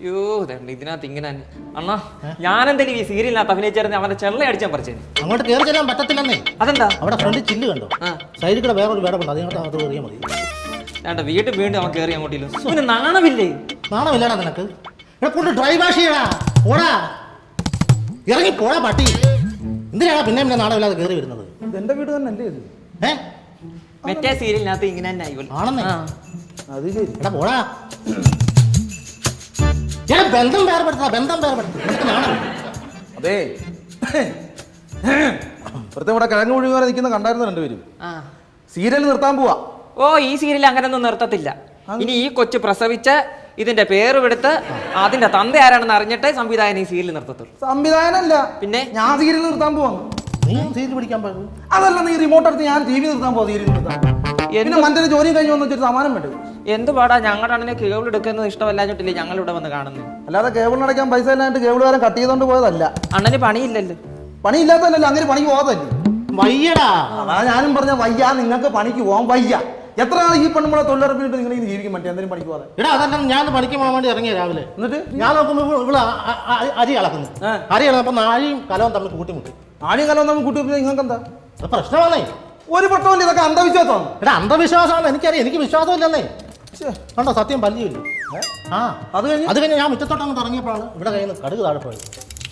അയ്യോ ഇതുണ്ട് ഇതിനകത്ത് ഇങ്ങനെ തന്നെ. അണ്ണാ ഞാനെന്തെങ്കിലും ഈ സീരിയലിനകത്ത് അഭിനയിച്ചായിരുന്നു അവന്റെ ചെള്ള അടിച്ചാൻ പറിച്ചേന്. അങ്ങോട്ട് കയറി ചെല്ലാൻ പറ്റത്തില്ലെന്നേ. അതെന്താ? അവിടെ ഫ്രണ്ട് ചില്ല് കണ്ടോ? ആ. സൈഡിൽ കൂടെ വേറൊരു വേടമുണ്ട് അതിനകത്ത് അത് കയറിയാൽ മതി. വേണ്ട വീട്ടിൽ വീണ്ടും അവൻ കയറി അങ്ങോട്ടില്ല പിന്നെ നാണമില്ലേ? നാണമില്ലടാ നിനക്ക്. ഇവിടെ കൊണ്ട് ഡ്രൈവ് വാഷ് ചെയ്യടാ. ഓടാ. ഇറങ്ങി പോടാ പട്ടി. എന്തിനാണ് പിന്നെ പിന്നെ നാണമില്ലാതെ കയറി വരുന്നത്? എന്റെ വീട് തന്നെ അല്ലേ ഇത്? ഏ? മറ്റേ സീരിയലിനകത്ത് ഇങ്ങനെ തന്നെ ആണെന്നേ. ആ. അത് ശരി. എടാ പോടാ. എടാ ബന്ധം വേർപെടുത്താ ബന്ധം വേർപെടുത്തും. അതെ. വെറുതെ ഇവിടെ കിഴങ്ങ് മുഴുവൻ നിൽക്കുന്ന കണ്ടായിരുന്നു രണ്ടുപേരും. സീരിയൽ നിർത്താൻ പോവാ. ഓ ഈ സീരിയൽ അങ്ങനെയൊന്നും നിർത്തത്തില്ല. ഇനി ഈ കൊച്ചു പ്രസവിച്ച് ഇതിന്റെ പേര് എടുത്ത് അതിന്റെ തന്ത ആരാണെന്ന് അറിഞ്ഞിട്ട് സംവിധായകൻ ഈ സീരിയൽ നിർത്തത്തുള്ളൂ. സംവിധായകനല്ല. പിന്നെ? ഞാൻ സീരിയൽ നിർത്താൻ പോവാന്ന് നീ സീരിയൽ പിടിക്കാൻ പോകും അതല്ല നീ റിമോട്ട് എടുത്ത് ഞാൻ ടി വി നിർത്താൻ പോവാ സീരിയൽ നിർത്താൻ. പിന്നെ മറ്റൊരു ജോലി കഴിഞ്ഞ് വന്നിട്ട് സമാനം വേണ്ടത് എന്ത് പാടാ ഞങ്ങളുടെ അണ്ണനെ കേബിൾ എടുക്കുന്നത് ഇഷ്ടമല്ലാഞ്ഞിട്ടില്ലേ ഞങ്ങൾ ഇവിടെ വന്ന് കാണുന്നു? അല്ലാതെ കേബിൾ അടയ്ക്കാൻ പൈസ ഇല്ലാണ്ട് കേബിളുകാരൻ കട്ട് ചെയ്തോണ്ട് പോയതല്ല. അണ്ണന് പണിയില്ലല്ലോ. പണിയില്ലാത്തല്ലോ അങ്ങനെ പണിക്ക് പോകാതല്ലേ വയ്യടാ. അതാ ഞാനും പറഞ്ഞ വയ്യ നിങ്ങൾക്ക് പണിക്ക് പോകാൻ വയ്യ. എത്ര നാൾ ഈ പെണ്ണുമ്പളെ തൊഴിലുറപ്പിട്ട് നിങ്ങൾ ഇങ്ങനെ ജീവിക്കും മറ്റേ? എന്തെങ്കിലും പണിക്ക് പോകാതെ എടാ അതല്ല ഞാൻ പണിക്ക് പോകാൻ വേണ്ടി ഇറങ്ങിയ രാവിലെ. എന്നിട്ട്? ഞാൻ നോക്കുമ്പോൾ അ- അരി കളക്കുന്നു. അരി അളന്നപ്പോ നാഴിയും കലവും തമ്മിൽ കൂട്ടിമുട്ടി. നാഴിയും കലവും തമ്മിൽ കൂട്ടിമുട്ടി നിങ്ങൾക്ക് എന്താ അത് പ്രശ്നമാണേ. ഒരു പ്രശ്നമല്ല ഇതൊക്കെ അന്ധവിശ്വാസമാണ്. എടാ അന്ധവിശ്വാസമാണ് എനിക്കറിയാം. എനിക്ക് വിശ്വാസമില്ലെന്നേ. കണ്ടോ സത്യം പല്ലിയില്ല ആ അത് കഴിഞ്ഞ്? അത് കഴിഞ്ഞ് ഞാൻ മുറ്റത്തോട്ടങ്ങ് തുടങ്ങിയപ്പോഴാണ് ഇവിടെ കയ്യിൽ നിന്ന് കടുക് താഴെ പോയത്.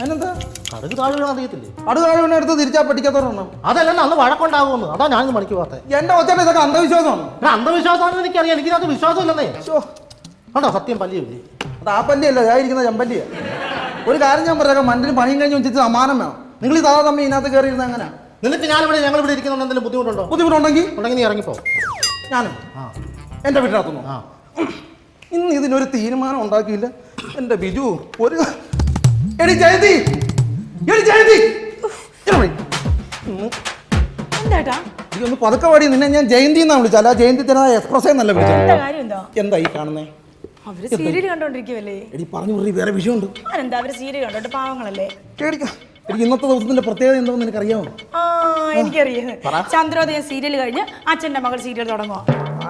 അതിനെന്താ? കടുക് താഴെ വീണ അറിയത്തില്ലേ? കടുക് താഴെ എടുത്ത് തിരിച്ചാ പഠിക്കാത്തവരുണ്ട് അതല്ല അന്ന് വഴക്കുണ്ടാകുമെന്ന് അതാ ഞാൻ മണിക്ക് പോകത്തെ. എന്റെ ഒച്ചയുടെ ഇതൊക്കെ അന്ധവിശ്വാസമാണ്. എടാ അന്ധവിശ്വാസമാണെന്ന് എനിക്കറിയാം. എനിക്കതിനകത്ത് വിശ്വാസമില്ലെന്നേ. ശ്ശോ, കണ്ടോ സത്യം പല്ലിയില്ലേ അത് ആ പല്ലിയല്ല ഞാൻ ഇരിക്കുന്ന ചെമ്പല്ലിയ. ഒരു കാര്യം ഞാൻ പറയാം മണ്ടിന് പണിയും കഴിഞ്ഞ് വെച്ചിട്ട് സമാനം വേണം. നിങ്ങൾ ഈ സാധാ തമ്മി ഇതിനകത്ത് കയറി ഇരുന്ന എങ്ങനെ നിനക്ക് ഞാനിവിടെ ഞങ്ങൾ ഇവിടെ ഇരിക്കുന്നുണ്ട് എന്തെങ്കിലും ബുദ്ധിമുട്ടുണ്ടോ? ബുദ്ധിമുട്ടുണ്ടെങ്കിൽ? ഉണ്ടെങ്കിൽ നീ ഇറങ്ങിപ്പോ. ഞാനും. ആ. എന്റെ വീട്ടിനകത്തുനിന്നു? ആ. ഇന്ന് ഇതിനൊരു തീരുമാനം ഉണ്ടാക്കിയില്ല. എന്റെ ബിജു ഒരു എടി ജയന്തി! എടി. എന്താട്ടാ പതുക്കെ പാടി നിന്നെ ഞാൻ ജയന്തി എന്നാ വിളിച്ചാൽ ജയന്തി തന്നെ എക്സ്പ്രസ് എന്നല്ല എന്താ വിളിച്ചത് കാര്യം എന്താ? എന്താ ഈ കാണുന്നേ? അവർ സീരിയൽ കണ്ടോണ്ടിരിക്കുവല്ലേ? എടി പറഞ്ഞു വേറെ വിഷയമുണ്ട്. എന്താ അവർ സീരിയൽ കണ്ടോട്ട് പാവങ്ങളല്ലേ? പേടിക്ക എനിക്ക് ഇന്നത്തെ ദിവസത്തിന്റെ പ്രത്യേകത എന്താണെന്ന് എനിക്കറിയാമോ ആ എനിക്കറിയാം. ചന്ദ്രോദയം സീരിയൽ കഴിഞ്ഞ് അച്ഛന്റെ മകൾ സീരിയൽ തുടങ്ങുക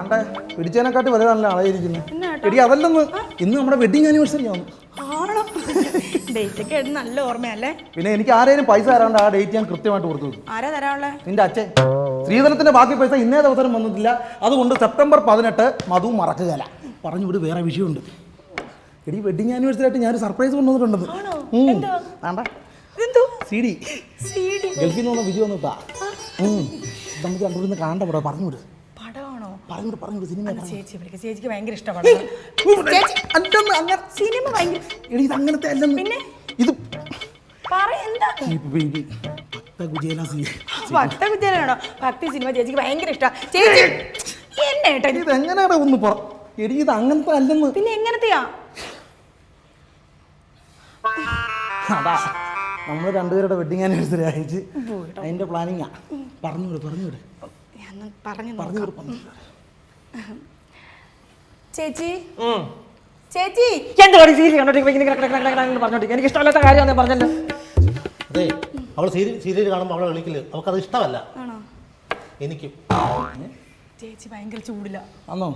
ആണ്ടെ പിടിച്ചതിനെക്കാട്ടി വലുതാണല്ലോ ആളായിരിക്കുന്നത് എടി അതല്ലെന്ന് ഇന്ന് നമ്മുടെ വെഡിങ് ആനിവേഴ്സറി ആണ്. ഡേറ്റ് നല്ല ഓർമ്മയല്ലേ പിന്നെ എനിക്ക് ആരെയും പൈസ തരാണ്ട് ആ ഡേറ്റ് ഞാൻ കൃത്യമായിട്ട് കൊടുത്തു ആരാ തരാനുള്ളേ? നിന്റെ അച്ഛൻ. ശ്രീധരത്തിന്റെ ബാക്കി പൈസ ഇന്നേ ദിവസം വന്നിട്ടില്ല. അതുകൊണ്ട് സെപ്റ്റംബർ പതിനെട്ട് മധു മറക്കുകയല്ല. പറഞ്ഞു വിട് വേറെ വിഷയമുണ്ട്. എടി വെഡിങ് ആനിവേഴ്സറി ആയിട്ട് ഞാനൊരു സർപ്രൈസ് കൊണ്ടുവന്നിട്ടുണ്ട് സി ഡി ഗൾഫിൽ നിന്ന് വിജയം വിജു വന്നിട്ടാ നമുക്ക് രണ്ടുപേരും കാണണ്ട ഇവിടെ പറഞ്ഞു വിട്. പടമാണോ പറഞ്ഞു വിട് പറഞ്ഞു സിനിമ ചേച്ചി വിളിക്ക. ചേച്ചിക്ക് ഭയങ്കര ഇഷ്ടമാണ്. സിനിമ ഭയങ്കര എടി ഇത് അങ്ങനത്തെ അല്ലെന്ന് പിന്നെ? ഇത് പറ എന്താ? ഭക്ത സിനിമ ചേച്ചിക്ക് ഭയങ്കര ഇഷ്ട. ചേച്ചി എന്നെ ഏട്ടാ ഇത്? എങ്ങനെയാണ് ഒന്ന് പറ? എടി ഇത് അങ്ങനത്തെ അല്ലെന്ന്. പിന്നെ എങ്ങനത്തെയാ? അതാ നമ്മൾ രണ്ടുപേരുടെ വെഡിങ് ആനിവേഴ്സറി അയച്ച് അതിന്റെ പ്ലാനിങ്ങാ പറഞ്ഞു വിട് പറഞ്ഞു വിട് ചേച്ചി? ചേച്ചി? സീരിയൽ പറഞ്ഞോണ്ടിരിക്കും എനിക്ക് ഇഷ്ടമല്ലാത്ത ഞാൻ പറഞ്ഞല്ലോ. അതെ അവൾ സീരിയൽ കാണുമ്പോൾ അവളെ വിളിക്കില്ല അത് ഇഷ്ടമല്ല. എനിക്കും. ചേച്ചി ഭയങ്കര ചൂടില്ല അന്നോ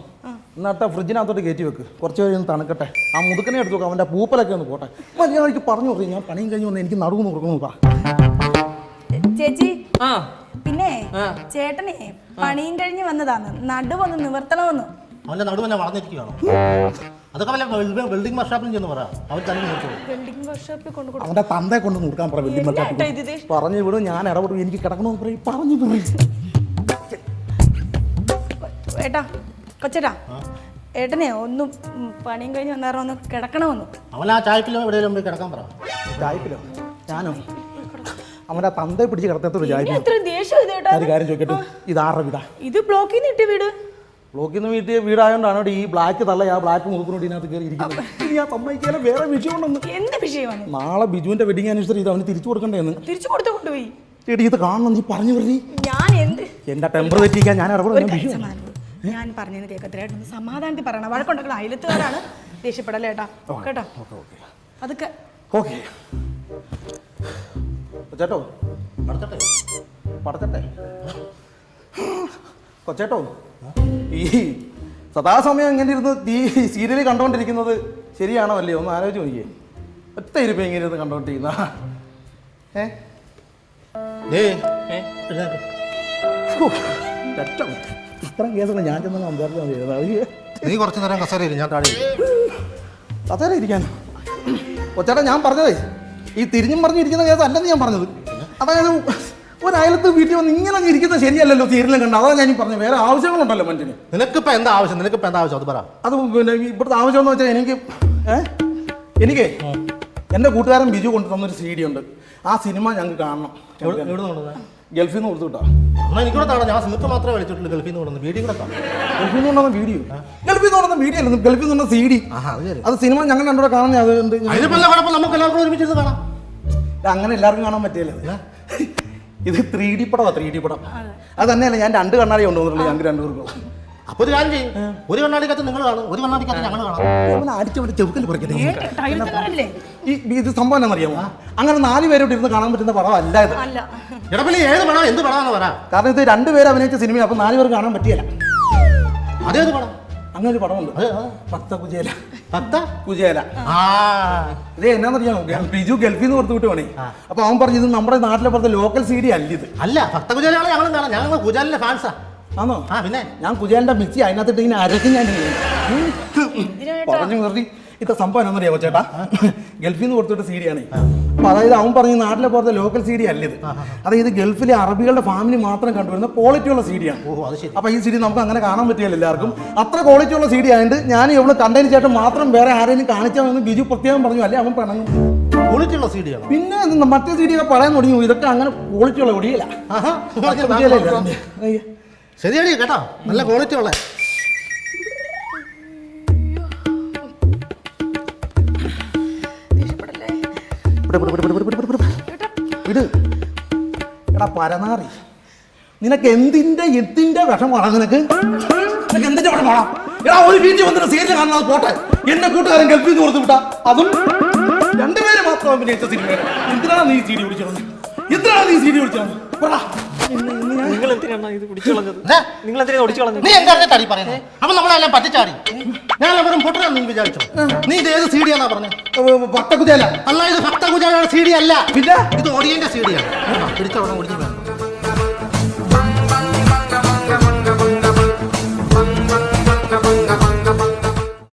എന്നിട്ട് ഫ്രിഡ്ജിനകത്തോട്ട് കയറ്റി വെക്ക്. കുറച്ച് കഴിഞ്ഞ് തണുക്കട്ടെ. ആ മുതുക്കനെ എടുത്ത് നോക്കാം അവന്റെ പൂപ്പലൊക്കെ ഒന്ന് പോട്ടെ. മര്യാദയ്ക്ക് പറഞ്ഞു കൊടുക്കും ഞാൻ പണിയും കഴിഞ്ഞ് വന്ന് എനിക്ക് നടുവ് നോക്കണം നോക്കാം. ചേച്ചി? ആ. ആ. ചേട്ടനെ പണിയും കഴിഞ്ഞ് വന്നതാണ്. നടുവൊന്ന് നിവർത്തണമെന്ന് അവന്റെ നടുവന്നെ വളർന്നിരിക്കുകയാണോ. അതൊക്കെ വല്ല വെൽഡിംഗ് വർക്ക്ഷോപ്പിൽ ചെന്ന് പറ. അവർ തന്നെ വർക്ക്ഷോപ്പിൽ തന്തയെ കൊണ്ട് കൊടുക്കാൻ പറ ഇത്? പറഞ്ഞു വിടും ഞാൻ ഇടപെടും. എനിക്ക് കിടക്കണമെന്ന് പറയും. പറഞ്ഞു വിടും. ഏട്ടാ കൊച്ചേട്ടാ. ഏട്ടനെ ഒന്നും പണിയും കഴിഞ്ഞ് വന്നാറോ ഒന്ന് കിടക്കണമെന്ന്. അവൻ ആ ചായപ്പിലും എവിടെയെങ്കിലും കിടക്കാൻ പറ. ചായപ്പിലോ? ഞാനോ? അവന്റെ തന്തയെ പിടിച്ച് കിടത്തത്തോട് ചായ എത്ര ദേഷ്യം ഇത് ഏട്ടാ ഒരു കാര്യം ചോദിക്കട്ടെ? ഇതാരുടെ വീടാ? ഇത് ബ്ലോക്കിൽ നിന്ന് ഇട്ട വീട്. ബ്ലോക്കിൽ നിന്ന് വീട്ടിൽ ഇവിടെ ഈ ബ്ലാക്ക് തള്ള ആ ബ്ലാക്ക് മുതുക്കിനോട് ഇതിനകത്ത് കയറി ഇരിക്കുന്നത്. ഇനി ആ തമ്മയ്ക്കാലെ വേറെ വിഷയമുണ്ടെന്ന് എന്ത് വിഷയമാണ് നാളെ ബിജുവിന്റെ വെഡിങ് ആനിവേഴ്സറി ഇത് അവന് തിരിച്ചു കൊടുക്കണ്ടേന്ന്. തിരിച്ചു കൊടുത്തു കൊണ്ടുപോയി? ചേട്ടി ഇത് കാണണം നീ പറഞ്ഞു വരി ഞാൻ എന്ത്? എന്റെ ടെമ്പർ തെറ്റിക്കാൻ ഞാൻ ഇടപെടും ഒരു ഞാൻ പറഞ്ഞതിന് കേൾക്കത്തില്ല സമാധാനത്തിൽ പറയണം. വഴക്കുണ്ടാക്കണം അയലത്തുകാരാണ് ദേഷ്യപ്പെടല്ലേ ഏട്ടാ? കേട്ടോ? അതൊക്കെ ഓക്കെ. കൊച്ചേട്ടോ നടത്തട്ടെ പടത്തട്ടെ കൊച്ചേട്ടോ ഈ സദാസമയം ഇങ്ങനെ ഇരുന്ന് ഈ സീരിയൽ കണ്ടുകൊണ്ടിരിക്കുന്നത് ശരിയാണോ അല്ലേ ഒന്ന് ആലോചിച്ച് നോക്കിയേ. ഒറ്റ ഇരുപ്പം ഇങ്ങനെ ഇരുന്ന് കണ്ടുകൊണ്ടിരിക്കുന്ന ഏ. ഇത്രയും കേസുണ്ട് ഞാൻ ചെന്ന് സംസാരിച്ചാൽ നീ കുറച്ച് നേരം കസേരയില്ല ഞാൻ താഴെ കസേര ഇരിക്കാനോ ഇരിക്കാൻ കൊച്ചേട്ടാ ഞാൻ പറഞ്ഞതേ. ഈ തിരിഞ്ഞും പറഞ്ഞിരിക്കുന്ന കേസ് അല്ലെന്ന് ഞാൻ പറഞ്ഞത്. അതായത് ഒരയലത്ത് വീട്ടിൽ വന്ന് ഇങ്ങനെ ഇരിക്കുന്ന ഇരിക്കുന്നത് ശരിയല്ലല്ലോ തീരലും കണ്ട. അതാണ് ഞാൻ പറഞ്ഞു പറഞ്ഞത്. വേറെ ആവശ്യങ്ങളുണ്ടല്ലോ മനുഷ്യന്. നിനക്കിപ്പോ എന്താ ആവശ്യം? നിനക്കിപ്പോ എന്താ ആവശ്യം? അത് പറ. അത് പിന്നെ ഇവിടുത്തെ ആവശ്യം എന്ന് വെച്ചാൽ എനിക്ക് എനിക്ക് എനിക്കേ എന്റെ കൂട്ടുകാരൻ ബിജു കൊണ്ടു തന്നൊരു സി ഡി ഉണ്ട്. ആ സിനിമ ഞങ്ങൾക്ക് കാണണം? ഗൾഫിൽ നിന്ന് കൊടുത്തു കിട്ടാ എന്നാ എനിക്കൂടെ കാണാം. ഞാൻ സ്മിത്ത് മാത്രമേ വിളിച്ചിട്ടുള്ളൂ ഗൾഫിൽ നിന്ന് വീഡിയോ കൂടെ കാണാം. ഗൾഫിൽ നിന്ന് കൊണ്ടുവന്ന വീഡിയോ? ഗൾഫിൽ നിന്ന് കൊണ്ടുവന്ന വീഡിയോ അല്ല ഗൾഫിൽ നിന്ന് സി ഡി. അത് സിനിമ ഞങ്ങൾ രണ്ടുകൂടെ കാണാൻ അതുകൊണ്ട് എന്താ കുഴപ്പം? നമുക്ക് എല്ലാവർക്കും ഒരുമിച്ചിരുന്ന് കാണാം. ഇത് അങ്ങനെ എല്ലാവർക്കും കാണാൻ പറ്റില്ല ഇത് ത്രീ ഡി പടമാണ് ത്രീ ഡി പടം. അത് തന്നെയല്ല ഞാൻ രണ്ട് കണ്ണാടി കൊണ്ടുവന്നിട്ടുള്ളൂ ഞങ്ങൾക്ക് രണ്ടുപേർക്കും. അപ്പൊ ഒരു കാര്യം ചെയ്യും. ഒരു കണ്ണാടിക്കകത്ത് നിങ്ങൾ കാണും ഒരു കണ്ണാടിക്കകത്ത് ഞങ്ങൾ കാണാം. അവനെ അടിച്ചവിടെ ചെറുക്കൽ കുറയ്ക്കുന്നത് ടൈലത്തുകാരല്ലേ ഈ ഇത് സംഭവം എന്നറിയാമോ അങ്ങനെ നാല് പേരോട്ട് ഇരുന്ന് കാണാൻ പറ്റുന്ന പടം അല്ല. ഇത് ഏത് പടം? എന്ത് പടമാണെന്ന് പറ. കാരണം ഇത് രണ്ടുപേര് അഭിനയിച്ച സിനിമ അപ്പൊ നാല് പേർ കാണാൻ പറ്റിയല്ല. അതേത് പടം? അങ്ങനെ ഒരു പടമുണ്ട്. ഭക്ത കുജേല ഭക്ത കുജേല പത്ത? കുചേല. ആ. ഇത് എന്നാന്നറിയാമോ? ബിജു ഗൾഫിൽ നിന്ന് വിട്ടു വിട്ടുവാണേ അപ്പൊ അവൻ പറഞ്ഞു ഇത് നമ്മുടെ നാട്ടിലെ പുറത്തെ ലോക്കൽ സി ഡി അല്ല ഇത്. അല്ല ഭക്ത ഞങ്ങളും കാണാം ഞങ്ങൾ കുജാലിന്റെ ഫാൻസാ ആണോ ആ. പിന്നെ? ഞാൻ കുചേലിന്റെ മിക്സി അതിനകത്തിട്ട് ഇങ്ങനെ അരക്കും ഞാൻ പറഞ്ഞു നിർത്തി ഇത്ര സംഭവം എന്നറിയാവോ ചേട്ടാ? ഗൾഫിൽ നിന്ന് കൊടുത്തിട്ട് സി ആണ്. അപ്പൊ അതായത് അവൻ പറഞ്ഞ നാട്ടിലെ പുറത്തെ ലോക്കൽ സി ഡി അല്ല ഇത്. അതായത് ഗൾഫിലെ അറബികളുടെ ഫാമിലി മാത്രം കണ്ടുവരുന്ന ക്വാളിറ്റി ഉള്ള സി ഡി ആണ്. അത് ശരി. അപ്പൊ ഈ സി ഡി നമുക്ക് അങ്ങനെ കാണാൻ പറ്റിയല്ല എല്ലാവർക്കും. അത്ര ക്വാളിറ്റി ഉള്ള സി ഡി ആയതുകൊണ്ട് ഞാൻ ഇവിടെ കണ്ടതിന് ശേഷം മാത്രം വേറെ ആരെങ്കിലും കാണിച്ചാൽ ബിജു പ്രത്യേകം പറഞ്ഞു. അല്ലെ അവൻ പറഞ്ഞു. ക്വാളിറ്റിയുള്ള സി പിന്നെ മറ്റേ സി ഒക്കെ പറയാൻ തുടങ്ങി. ഇതൊക്കെ അങ്ങനെ ക്വാളിറ്റി ഉള്ള ഒടിയല്ല ശരിയാണ് കേട്ടോ. നല്ല ക്വാളിറ്റി ഉള്ള വിട് എടാ പരനാറി. നിനക്ക് എന്തിന്റെ എന്തിന്റെ വിഷമാണ് നിനക്ക്? നിനക്ക് എന്തിന്റെ വിഷമാണ് എടാ ഒരു വീട്ടിൽ വന്നിട്ട് സീരിയൽ കാണുന്നത് പോട്ടെ. എന്നെ കൂട്ടുകാരൻ ഗൾഫിൽ നിന്ന് കൊടുത്തു വിട്ടാ. അതും രണ്ടുപേര് മാത്രം അഭിനയിച്ച സിനിമ എന്തിനാണ് നീ സീഡി പിടിച്ചത്? എന്തിനാണ് നീ സീഡി പിടിച്ചത്? പറ. നിങ്ങൾ എന്തിനാണ് ഇത് പിടിച്ചു കളഞ്ഞത് നിങ്ങൾ എന്തിനാ ഒടിച്ചു കളഞ്ഞത് നീ എന്താ തടി പറയുന്നത്? അപ്പൊ നമ്മളെല്ലാം പറ്റിച്ചാടി. ഞാൻ അവരും പൊട്ടനാന്ന് നീ വിചാരിച്ചോ? നീ ഇത് ഏത് സി ഡി പറഞ്ഞത് പട്ടക്കുതിയല്ല. അല്ല ഇത് ഭക്തകുജാലയുടെ സി ഡി അല്ല. പിന്നെ? ഇത് ഓടിയന്റെ സി ഡി ആണ് പിടിച്ചോടണം ഓടിച്ചു